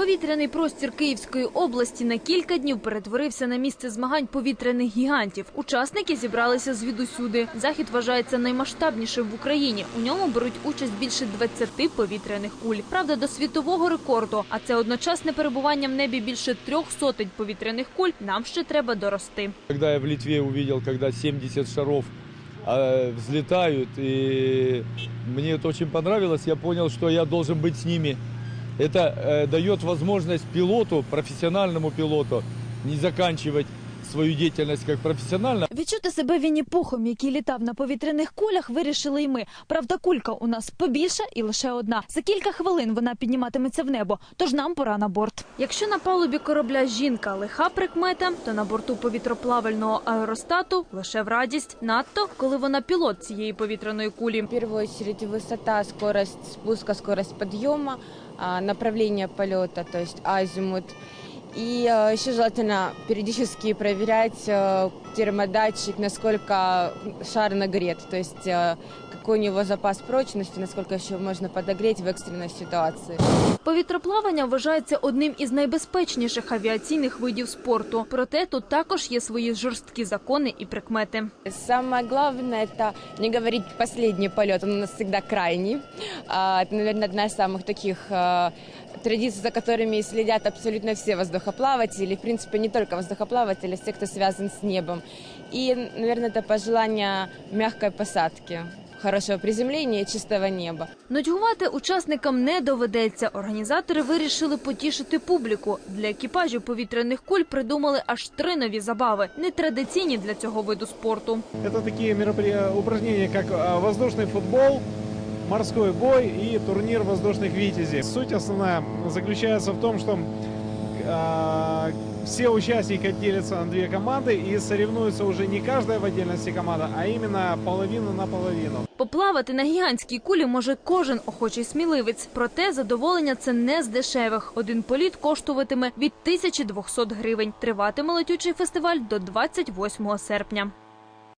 Повітряний простір Київської області на кілька днів перетворився на місце змагань повітряних гігантів. Учасники зібралися звідусюди. Захід вважається наймасштабнішим в Україні. У ньому беруть участь більше 20 повітряних куль. Правда, до світового рекорду, а це одночасне перебування в небі більше трьох сотень повітряних куль. Нам ще треба дорости. Когда я в Литве увидел, когда 70 шаров э, взлетают, и мне это очень понравилось, я понял, что я должен быть с ними. Это э, дает возможность пилоту, профессиональному пилоту, не заканчивать свою деятельность как профессионально, Відчути себе Вінні-Пухом, який літав на повітряних кулях, вирішили й ми. Правда, кулька у нас побільша і лише одна. За кілька хвилин вона підніматиметься в небо, тож нам пора на борт. Якщо на палубі корабля жінка лиха прикмета, то на борту повітроплавального аеростату лише в радість. Надто, коли вона пілот цієї повітряної кулі. В очередь высота, скорость спуска, скорость подъема, а, направление полета, то есть азимут. И э, еще желательно периодически проверять э, термодатчик, насколько шар нагрет, то есть э, какой у него запас прочности, насколько еще можно подогреть в экстренной ситуации. Повітроплавання вважається одним із найбезпечніших авіаційних видів спорту. Проте тут також є свої жорсткі закони і прикмети. Самое главное это не говорить последний полет, он у нас всегда крайний. А, Это, наверное, одна из самых таких а, традиций, за которыми следят абсолютно все воздухоплаватели, в принципе, не только воздухоплаватели, а все, кто связан с небом. И, наверное, это пожелание мягкой посадки, хорошего приземления и чистого неба. Нудьгувати учасникам не доведеться. Організатори вирішили потішити публіку. Для екіпажів повітряних куль придумали аж три нові забави, нетрадиційні для цього виду спорту. Это такие меропри- упражнения, как а, воздушный футбол, морской бой и турнир воздушных витязей. Суть основная заключается в том, что а, все участники делятся на две команды и соревнуются уже не каждая в отдельности команда, а именно половина на половину. Поплавати на гігантській кулі може кожен охочий сміливець. Проте задоволення це не з дешевих. Один політ коштуватиме від 1200 гривень. Триватиме летючий фестиваль до 28 серпня.